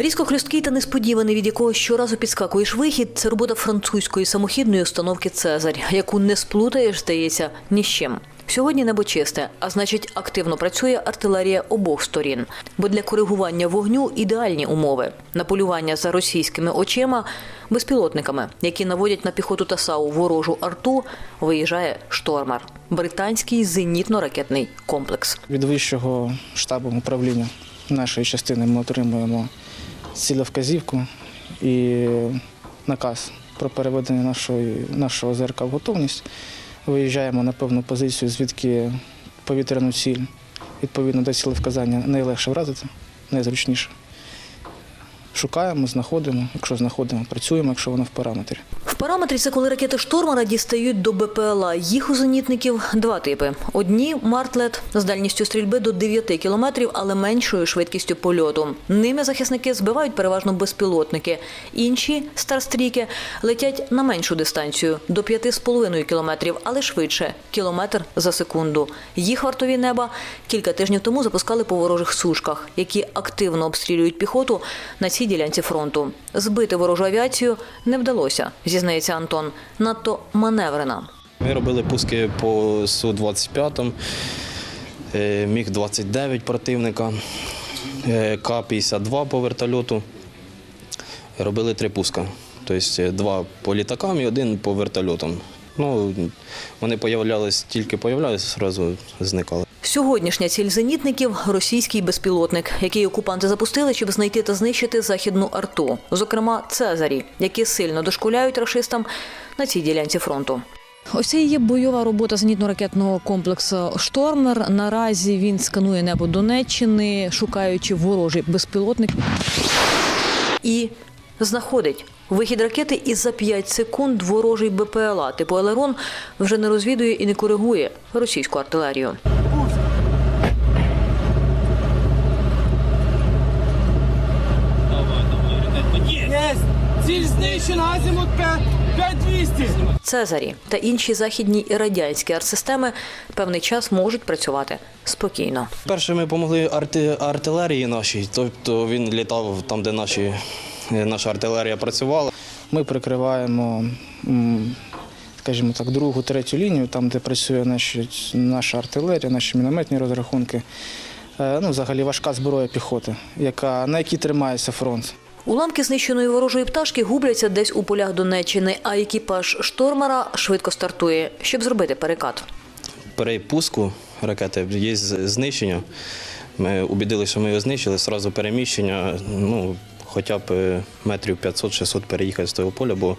Різко хлюсткий та несподіваний, від якого щоразу підскакуєш вихід, це робота французької самохідної установки Цезарь, яку не сплутаєш, здається, ні з чим. Сьогодні небо чисте, а значить, активно працює артилерія обох сторін. Бо для коригування вогню ідеальні умови на полювання за російськими очима, безпілотниками, які наводять на піхоту та САУ ворожу арту, виїжджає штормер британський зенітно-ракетний комплекс. Від вищого штабу управління нашої частини ми отримуємо цілевказівку і наказ про переведення нашої, нашого ЗРК в готовність. Виїжджаємо на певну позицію, звідки повітряну ціль відповідно до цілевказання найлегше вразити, найзручніше. Шукаємо, знаходимо. Якщо знаходимо, працюємо, якщо воно в параметрі. Параметрі це коли ракети штормера дістають до БПЛА. Їх у зенітників два типи: одні мартлет з дальністю стрільби до 9 кілометрів, але меншою швидкістю польоту. Ними захисники збивають переважно безпілотники. Інші старстріки летять на меншу дистанцію до 5,5 кілометрів, але швидше кілометр за секунду. Їх вартові неба кілька тижнів тому запускали по ворожих сушках, які активно обстрілюють піхоту на цій ділянці фронту. Збити ворожу авіацію не вдалося, зізнається Антон. Надто маневрена. Ми робили пуски по Су-25, е, Міг-29 противника, е, К-52 по вертольоту. Робили три пуска. Тобто два по літакам і один по вертольотам. Ну, вони появлялись, тільки появлялись, одразу зникали. Сьогоднішня ціль зенітників російський безпілотник, який окупанти запустили, щоб знайти та знищити західну арту, зокрема Цезарі, які сильно дошкуляють рашистам на цій ділянці фронту. Ось це і є бойова робота зенітно-ракетного комплексу Штормер. Наразі він сканує небо Донеччини, шукаючи ворожий безпілотник. і знаходить вихід ракети і за 5 секунд ворожий БПЛА типу Елерон вже не розвідує і не коригує російську артилерію. Є! Ціль знищена, азімут 5200. Цезарі та інші західні і радянські артсистеми певний час можуть працювати спокійно. Перше ми допомогли арти, артилерії нашій, тобто він літав там, де наші, е, наша артилерія працювала. Ми прикриваємо, скажімо так, другу, третю лінію, там, де працює наші, наша артилерія, наші мінометні розрахунки. Е, Ну, взагалі важка зброя піхоти, яка, на якій тримається фронт. Уламки знищеної ворожої пташки губляться десь у полях Донеччини, а екіпаж штормера швидко стартує, щоб зробити перекат. При пуску ракети є знищення. Ми убідили, що ми його знищили, одразу переміщення, ну, хоча б е, метрів 500-600 переїхати з того поля, бо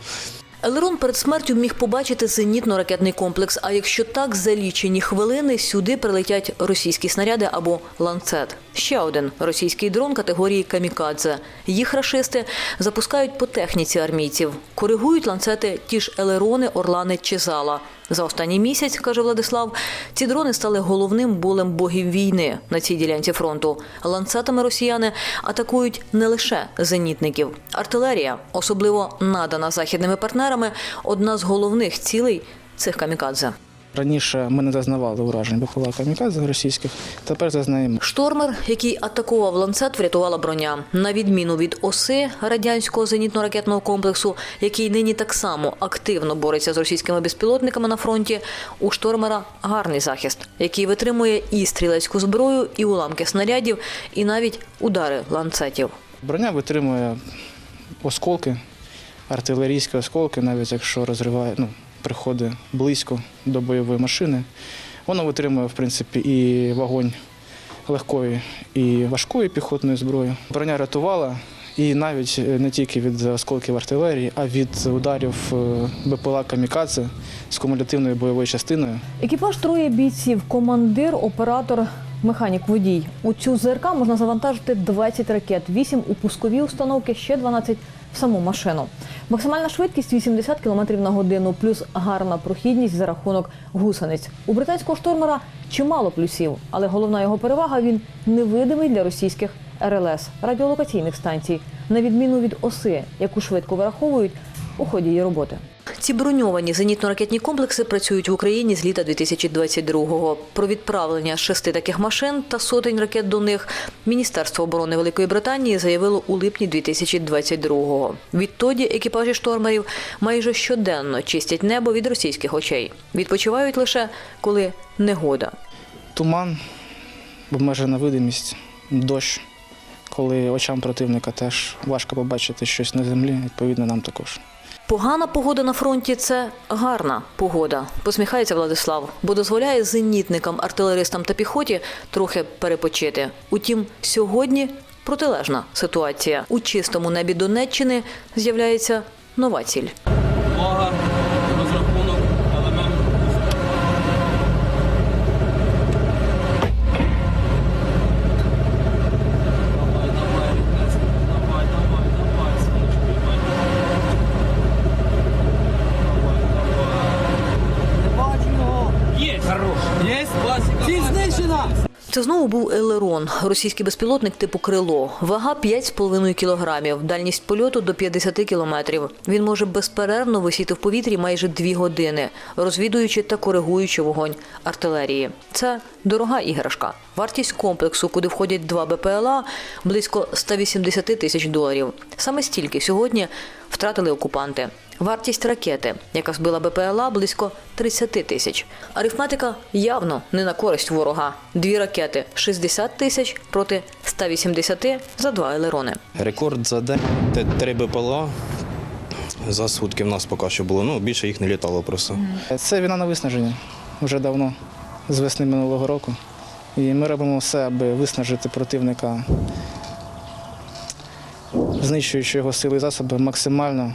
Елерон перед смертю міг побачити зенітно-ракетний комплекс. А якщо так, за лічені хвилини сюди прилетять російські снаряди або ланцет. Ще один російський дрон категорії камікадзе. Їх рашисти запускають по техніці армійців. Коригують ланцети ті ж елерони, орлани чи зала. За останній місяць, каже Владислав, ці дрони стали головним болем богів війни на цій ділянці фронту. Ланцетами росіяни атакують не лише зенітників. Артилерія, особливо надана західними партнерами, одна з головних цілей цих камікадзе. Раніше ми не зазнавали уражень БПЛА камікадзе російських, тепер зазнаємо. Штормер, який атакував ланцет, врятувала броня. На відміну від оси радянського зенітно-ракетного комплексу, який нині так само активно бореться з російськими безпілотниками на фронті, у штормера гарний захист, який витримує і стрілецьку зброю, і уламки снарядів, і навіть удари ланцетів. Броня витримує осколки, артилерійські осколки, навіть якщо розриває, ну, приходить близько до бойової машини. Воно витримує, в принципі, і вогонь легкої і важкої піхотної зброї. Броня рятувала. І навіть е, не тільки від осколків артилерії, а від ударів е, БПЛА Камікадзе з кумулятивною бойовою частиною. Екіпаж троє бійців, командир, оператор, механік, водій. У цю ЗРК можна завантажити 20 ракет, 8 у пускові установки, ще 12 в саму машину. Максимальна швидкість 80 км на годину, плюс гарна прохідність за рахунок гусениць. У британського штормера чимало плюсів, але головна його перевага він невидимий для російських РЛС радіолокаційних станцій, на відміну від оси, яку швидко вираховують у ході її роботи. Ці броньовані зенітно-ракетні комплекси працюють в Україні з літа 2022-го. Про відправлення шести таких машин та сотень ракет до них Міністерство оборони Великої Британії заявило у липні 2022-го. Відтоді екіпажі штормерів майже щоденно чистять небо від російських очей. Відпочивають лише коли негода. Туман, обмежена видимість, дощ, коли очам противника теж важко побачити щось на землі, відповідно, нам також. Погана погода на фронті це гарна погода, посміхається Владислав, бо дозволяє зенітникам, артилеристам та піхоті трохи перепочити. Утім, сьогодні протилежна ситуація. У чистому небі Донеччини з'являється нова ціль. Є. Знищена. Це знову був Елерон, російський безпілотник типу крило. Вага 5,5 кілограмів, дальність польоту до 50 кілометрів. Він може безперервно висіти в повітрі майже дві години, розвідуючи та коригуючи вогонь артилерії. Це дорога іграшка. Вартість комплексу, куди входять два БПЛА, близько 180 тисяч доларів. Саме стільки сьогодні втратили окупанти. Вартість ракети, яка збила БПЛА, близько 30 тисяч. Арифметика явно не на користь ворога. Дві ракети 60 тисяч проти 180 за два елерони. Рекорд за день три БПЛА. За сутки в нас поки що було. Ну, більше їх не літало просто. Це війна на виснаження вже давно, з весни минулого року. І ми робимо все, аби виснажити противника, знищуючи його сили і засоби максимально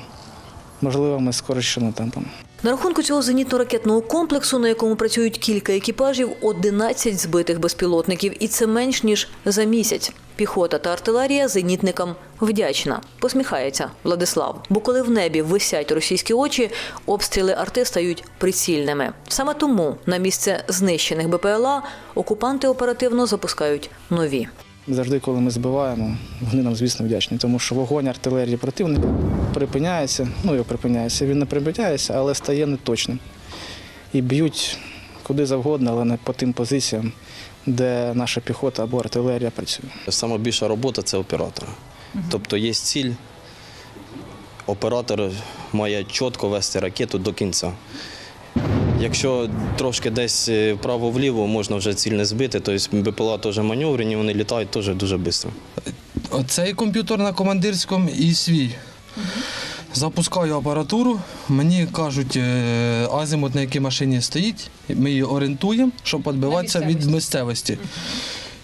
можливими скороченими темпами. На рахунку цього зенітно-ракетного комплексу, на якому працюють кілька екіпажів, 11 збитих безпілотників, і це менш ніж за місяць. Піхота та артилерія зенітникам вдячна. Посміхається Владислав. Бо коли в небі висять російські очі, обстріли арти стають прицільними. Саме тому на місце знищених БПЛА окупанти оперативно запускають нові. Завжди, коли ми збиваємо, вони нам, звісно, вдячні, тому що вогонь артилерії противника припиняється, ну його припиняється, він не припиняється, але стає неточним. І б'ють куди завгодно, але не по тим позиціям, де наша піхота або артилерія працює. Сама більша робота це оператора. Тобто є ціль, оператор має чітко вести ракету до кінця. Якщо трошки десь е, вправо-вліво, можна вже ціль не збити, тобто БПЛА теж маневрені, вони літають теж дуже швидко. Оцей комп'ютер на командирському і свій. Запускаю апаратуру, мені кажуть, е, азимут, на якій машині стоїть, ми її орієнтуємо, щоб відбиватися від місцевості.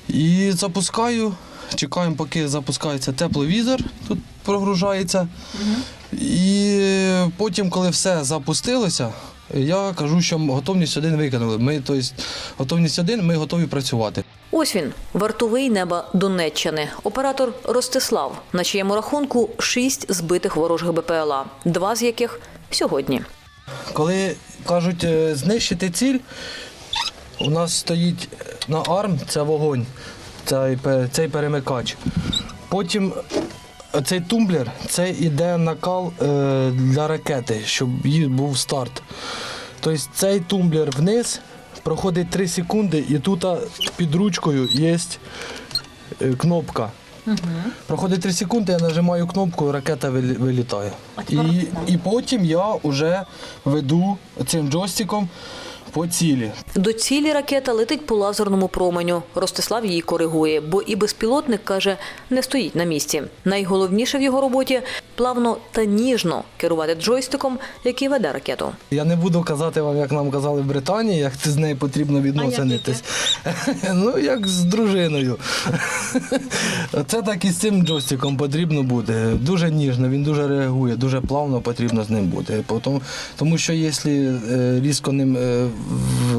І запускаю, чекаємо, поки запускається тепловізор, тут прогружається. І потім, коли все запустилося, я кажу, що готовність один виконали. Ми, тобто, готовність один, ми готові працювати. Ось він, вартовий неба Донеччини. Оператор Ростислав, на чиєму рахунку шість збитих ворожих БПЛА, два з яких сьогодні. Коли кажуть е, знищити ціль, у нас стоїть на арм це вогонь, цей, цей перемикач. Потім цей тумблер це іде накал е, для ракети, щоб їй був старт. Тобто цей тумблер вниз проходить 3 секунди, і тут під ручкою є е, кнопка. Проходить 3 секунди, я нажимаю кнопку, ракета вилітає. І, і потім я вже веду цим джойстиком по цілі. До цілі ракета летить по лазерному променю. Ростислав її коригує, бо і безпілотник каже, не стоїть на місці. Найголовніше в його роботі плавно та ніжно керувати джойстиком, який веде ракету. Я не буду казати вам, як нам казали в Британії, як з нею потрібно відноситись. ну, як з дружиною. Це так і з цим джойстиком потрібно бути. Дуже ніжно, він дуже реагує, дуже плавно потрібно з ним бути. Тому, тому що якщо е, різко ним е,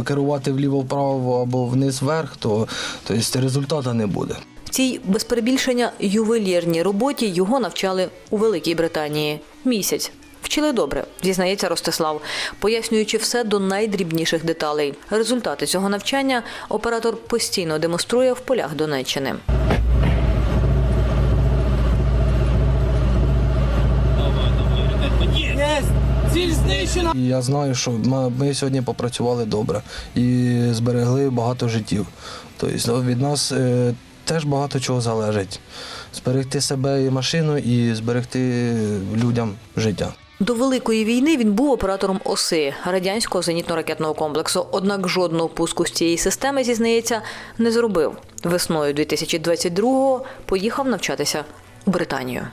керувати вліво-вправо або вниз-вверх, то, то есть результату не буде. Цій без перебільшення ювелірній роботі його навчали у Великій Британії. Місяць. Вчили добре, зізнається Ростислав, пояснюючи все до найдрібніших деталей. Результати цього навчання оператор постійно демонструє в полях Донеччини. Ціль знищена! Я знаю, що ми- ми сьогодні попрацювали добре і зберегли багато життів. Тобто від нас е, теж багато чого залежить. Зберегти себе і машину, і зберегти людям життя. До великої війни він був оператором ОСИ радянського зенітно-ракетного комплексу. Однак жодного пуску з цієї системи, зізнається, не зробив. Весною 2022-го поїхав навчатися у Британію.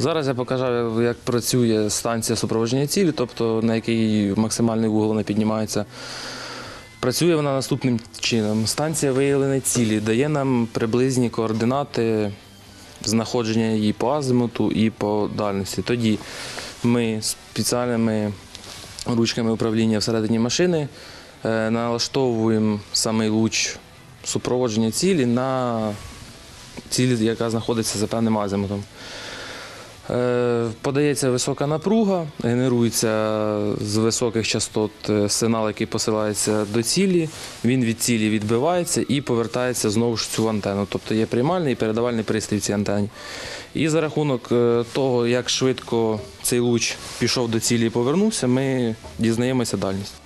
Зараз я покажу, як працює станція супроводження цілі, тобто на який максимальний вугол вона піднімається. Працює вона наступним чином. Станція виявлення цілі дає нам приблизні координати знаходження її по азимуту і по дальності. Тоді ми спеціальними ручками управління всередині машини е, налаштовуємо самий луч супроводження цілі на цілі, яка знаходиться за певним азимутом. Е, Подається висока напруга, генерується з високих частот е, сигнал, який посилається до цілі. Він від цілі відбивається і повертається знову ж цю антенну. Тобто є приймальний і передавальний пристрій в цій антені. І за рахунок е, того, як швидко цей луч пішов до цілі і повернувся, ми дізнаємося дальність.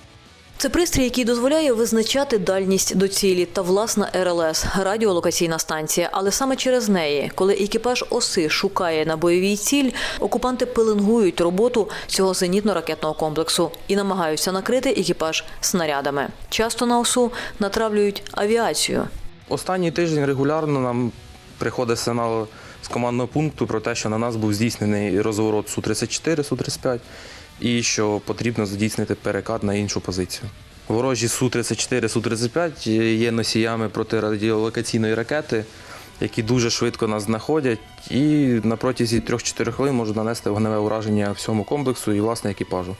Це пристрій, який дозволяє визначати дальність до цілі та власна РЛС радіолокаційна станція. Але саме через неї, коли екіпаж оси шукає на бойовій ціль, окупанти пеленгують роботу цього зенітно-ракетного комплексу і намагаються накрити екіпаж снарядами. Часто на осу натравлюють авіацію. Останній тиждень регулярно нам приходить сигнал з командного пункту про те, що на нас був здійснений розворот Су-34, Су-35 і що потрібно здійснити перекат на іншу позицію. Ворожі Су-34, Су-35 є носіями протирадіолокаційної ракети, які дуже швидко нас знаходять і на протязі 3-4 хвилин можуть нанести вогневе ураження всьому комплексу і власне екіпажу.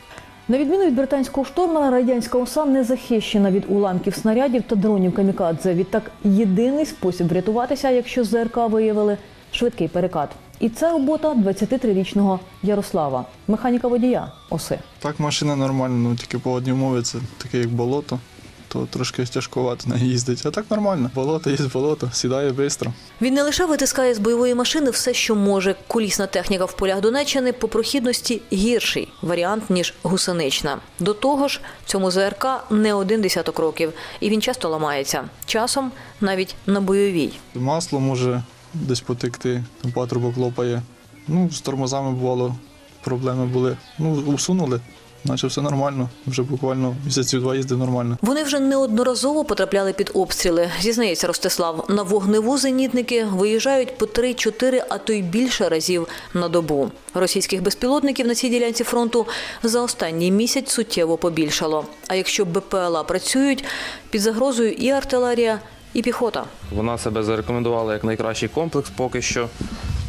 На відміну від британського штурмана, радянська ОСА не захищена від уламків снарядів та дронів камікадзе. Відтак єдиний спосіб врятуватися, якщо ЗРК виявили швидкий перекат. І це робота 23-річного Ярослава, механіка водія ОСИ. Так, машина нормальна, ну тільки погодні умови це таке як болото, то трошки тяжкувато на їздить. А так нормально. Болото є болото, сідає швидко. Він не лише витискає з бойової машини все, що може. Колісна техніка в полях Донеччини по прохідності гірший варіант ніж гусенична. До того ж, цьому ЗРК не один десяток років, і він часто ламається. Часом навіть на бойовій. Масло може десь потекти, там патрубок лопає. Ну, з тормозами бувало, проблеми були. Ну, усунули, наче все нормально. Вже буквально місяців два їздив нормально. Вони вже неодноразово потрапляли під обстріли. Зізнається Ростислав, на вогневу зенітники виїжджають по 3-4, а то й більше разів на добу. Російських безпілотників на цій ділянці фронту за останній місяць суттєво побільшало. А якщо БПЛА працюють, під загрозою і артилерія, і піхота. Вона себе зарекомендувала як найкращий комплекс поки що.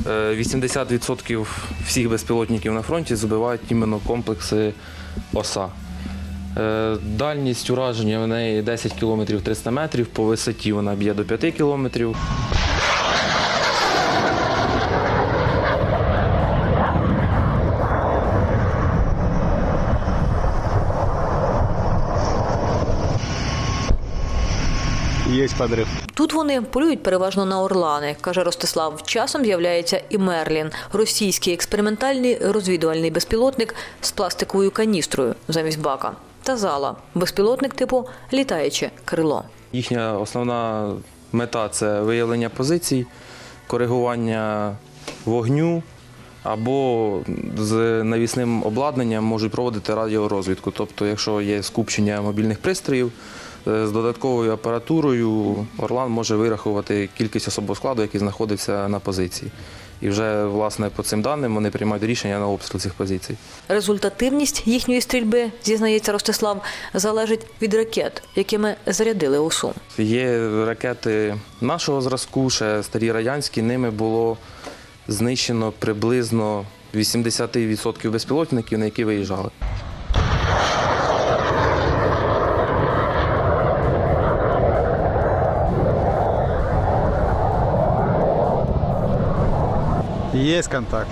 Е, 80% всіх безпілотників на фронті збивають іменно комплекси ОСА. Е, Дальність ураження в неї 10 км 300 метрів, по висоті вона б'є до 5 кілометрів. Є подрив. Тут вони полюють переважно на орлани, каже Ростислав. Часом з'являється і Мерлін, російський експериментальний розвідувальний безпілотник з пластиковою каністрою замість бака. Та зала безпілотник типу літаюче крило. Їхня основна мета це виявлення позицій, коригування вогню або з навісним обладнанням можуть проводити радіорозвідку. Тобто, якщо є скупчення мобільних пристроїв з додатковою апаратурою, Орлан може вирахувати кількість особового складу, який знаходиться на позиції. І вже власне по цим даним вони приймають рішення на обстріл цих позицій. Результативність їхньої стрільби, зізнається Ростислав, залежить від ракет, якими зарядили УСУ. Є ракети нашого зразку, ще старі радянські, ними було знищено приблизно 80% безпілотників, на які виїжджали. Є контакт.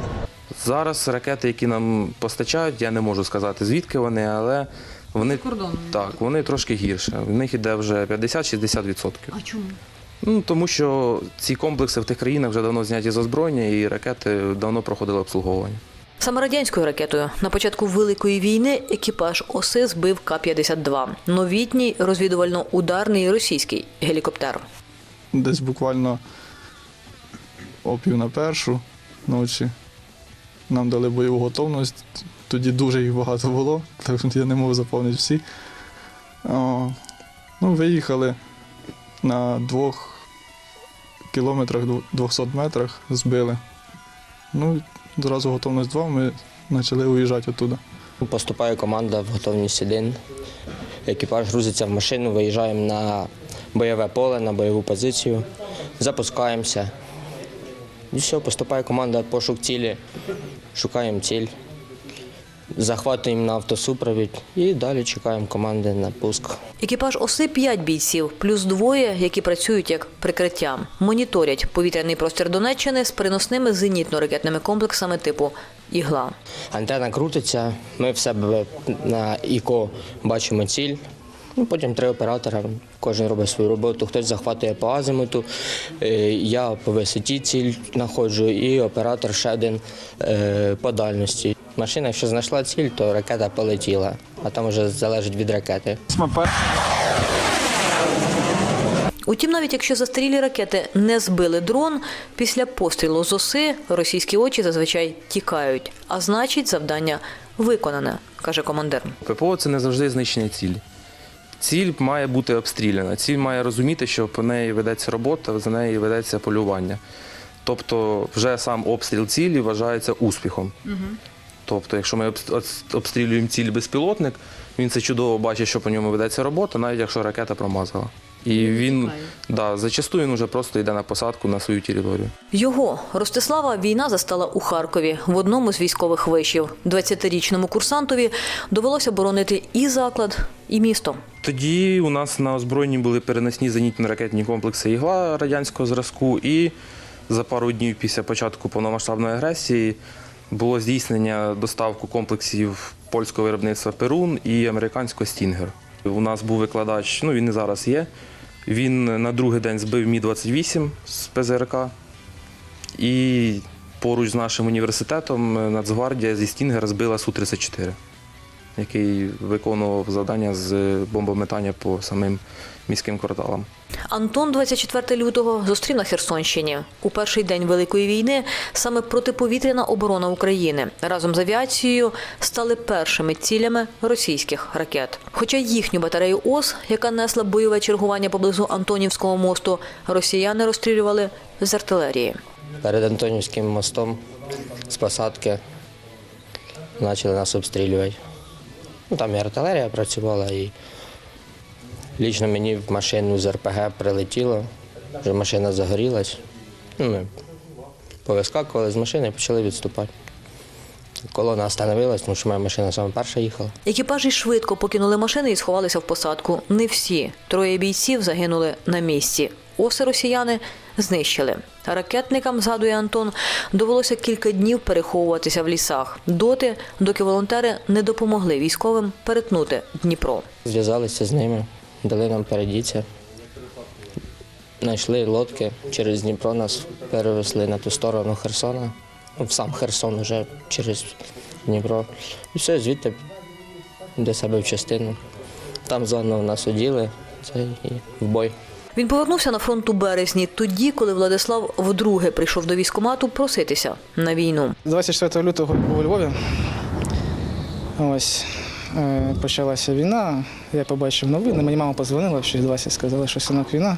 Зараз ракети, які нам постачають, я не можу сказати звідки вони, але Вони так, вони трошки гірше. В них іде вже 50-60%. А чому? Ну тому що ці комплекси в тих країнах вже давно зняті з озброєння, і ракети давно проходили обслуговування. Саме радянською ракетою на початку Великої війни екіпаж ОСИ збив К-52 – новітній розвідувально-ударний російський гелікоптер. Десь буквально о пів на першу ночі нам дали бойову готовність. Тоді дуже їх багато було, так що я не можу заповнити всі. О, ну, виїхали на двох кілометрах, 200 метрах, збили. Ну, зразу готовність 2, ми почали уїжджати оттуда. Поступає команда в готовність 1. Екіпаж грузиться в машину, виїжджаємо на бойове поле, на бойову позицію, запускаємося. І все, поступає команда пошук цілі, шукаємо ціль, захватуємо на автосупровід і далі чекаємо команди на пуск. Екіпаж ОСИ – 5 бійців, плюс двоє, які працюють як прикриття. Моніторять повітряний простір Донеччини з переносними зенітно-ракетними комплексами типу «Ігла». Антена крутиться, ми в себе на ІКО бачимо ціль. Ну, потім три оператора, кожен робить свою роботу. Хтось захватує по азимуту, е, я по висоті ціль знаходжу, і оператор ще один е, по дальності. Машина, якщо знайшла ціль, то ракета полетіла, а там вже залежить від ракети. Утім, навіть якщо застарілі ракети не збили дрон, після пострілу з ОСИ російські очі зазвичай тікають. А значить, завдання виконане, каже командир. ППО це не завжди знищення цілі. Ціль має бути обстріляна. Ціль має розуміти, що по неї ведеться робота, за неї ведеться полювання. Тобто, вже сам обстріл цілі вважається успіхом. Тобто, якщо ми обс- обс- обстрілюємо ціль безпілотник, він це чудово бачить, що по ньому ведеться робота, навіть якщо ракета промазала. І він да, зачасту він вже просто йде на посадку на свою територію. Його Ростислава війна застала у Харкові в одному з військових вишів. 20-річному курсантові довелося боронити і заклад, і місто. Тоді у нас на озброєнні були переносні зенітно-ракетні комплекси ігла радянського зразку, і за пару днів після початку повномасштабної агресії було здійснення доставку комплексів польського виробництва Перун і американського Стінгер. У нас був викладач, ну він і зараз є. Він на другий день збив Мі-28 з ПЗРК. І поруч з нашим університетом Нацгвардія зі Стінгера збила Су-34 який виконував завдання з бомбометання по самим міським кварталам. Антон 24 лютого зустрів на Херсонщині. У перший день Великої війни саме протиповітряна оборона України разом з авіацією стали першими цілями російських ракет. Хоча їхню батарею ОС, яка несла бойове чергування поблизу Антонівського мосту, росіяни розстрілювали з артилерії. Перед Антонівським мостом з посадки почали нас обстрілювати. Ну, там і артилерія працювала, і лічно мені в машину з РПГ прилетіло, вже машина загорілась. Ну, ми повискакували з машини і почали відступати. Колона остановилась, тому що моя машина саме перша їхала. Екіпажі швидко покинули машини і сховалися в посадку. Не всі. Троє бійців загинули на місці. Оси росіяни знищили. Ракетникам, згадує Антон, довелося кілька днів переховуватися в лісах. Доти, доки волонтери не допомогли військовим перетнути Дніпро. Зв'язалися з ними, дали нам передіться. Знайшли лодки через Дніпро, нас перевезли на ту сторону Херсона, в сам Херсон вже через Дніпро. І все, звідти до себе в частину. Там зону нас оділи, це і в бой. Він повернувся на фронт у березні, тоді, коли Владислав вдруге прийшов до військкомату проситися на війну. 24 лютого був у Львові. Ось е, почалася війна. Я побачив новини. Мені мама подзвонила в 6.20, сказала, що синок війна.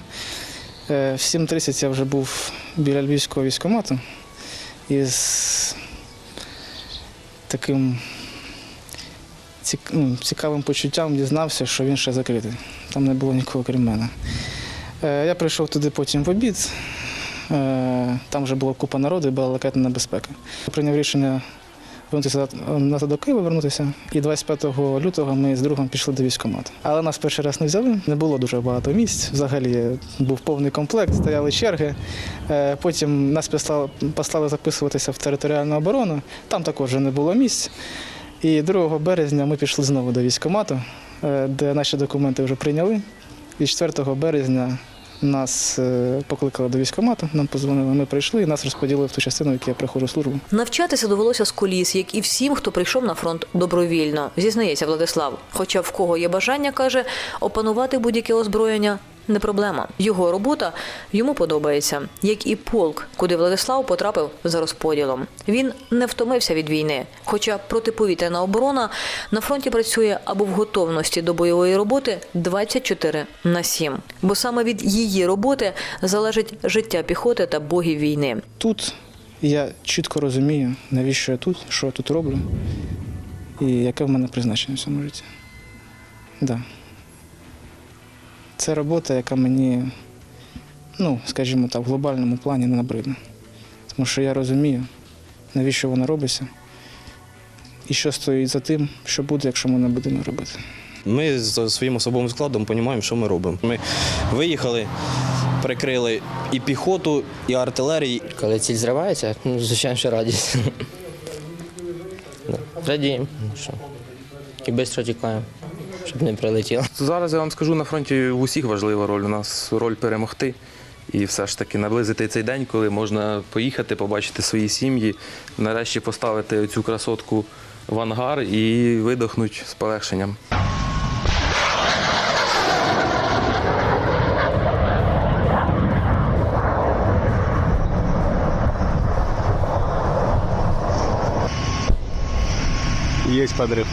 Е, В 7.30 я вже був біля львівського військкомату із таким ну, цікавим почуттям дізнався, що він ще закритий. Там не було нікого крім мене. Е, Я прийшов туди потім в обід. Е, Там вже була купа народу і була лакетна небезпека. Прийняв рішення вернутися назад до Києва, вернутися. І 25 лютого ми з другом пішли до військкомату. Але нас перший раз не взяли. Не було дуже багато місць. Взагалі був повний комплект, стояли черги. Е, Потім нас послали, записуватися в територіальну оборону. Там також не було місць. І 2 березня ми пішли знову до військкомату. е, де наші документи вже прийняли. І 4 березня нас е, покликали до військкомату, нам позвонили, ми прийшли і нас розподілили в ту частину, в яку я приходжу службу. Навчатися довелося з коліс, як і всім, хто прийшов на фронт добровільно, зізнається Владислав. Хоча в кого є бажання, каже, опанувати будь-яке озброєння не проблема. Його робота йому подобається, як і полк, куди Владислав потрапив за розподілом. Він не втомився від війни, хоча протиповітряна оборона на фронті працює або в готовності до бойової роботи 24 на 7. Бо саме від її роботи залежить життя піхоти та богів війни. Тут я чітко розумію, навіщо я тут, що я тут роблю і яке в мене призначення в цьому житті. Да. Це робота, яка мені, ну, скажімо так, в глобальному плані не набридне. Тому що я розумію, навіщо вона робиться і що стоїть за тим, що буде, якщо ми не будемо робити. Ми з своїм особовим складом розуміємо, що ми робимо. Ми виїхали, прикрили і піхоту, і артилерію, Коли ціль зривається, ну, звичайно, що радість. Радіємо, ну, що. І швидко тікаємо, щоб не прилетіло. Зараз я вам скажу, на фронті в усіх важлива роль. У нас роль перемогти. І все ж таки наблизити цей день, коли можна поїхати, побачити свої сім'ї, нарешті поставити цю красотку в ангар і видохнути з полегшенням. Есть подрыв.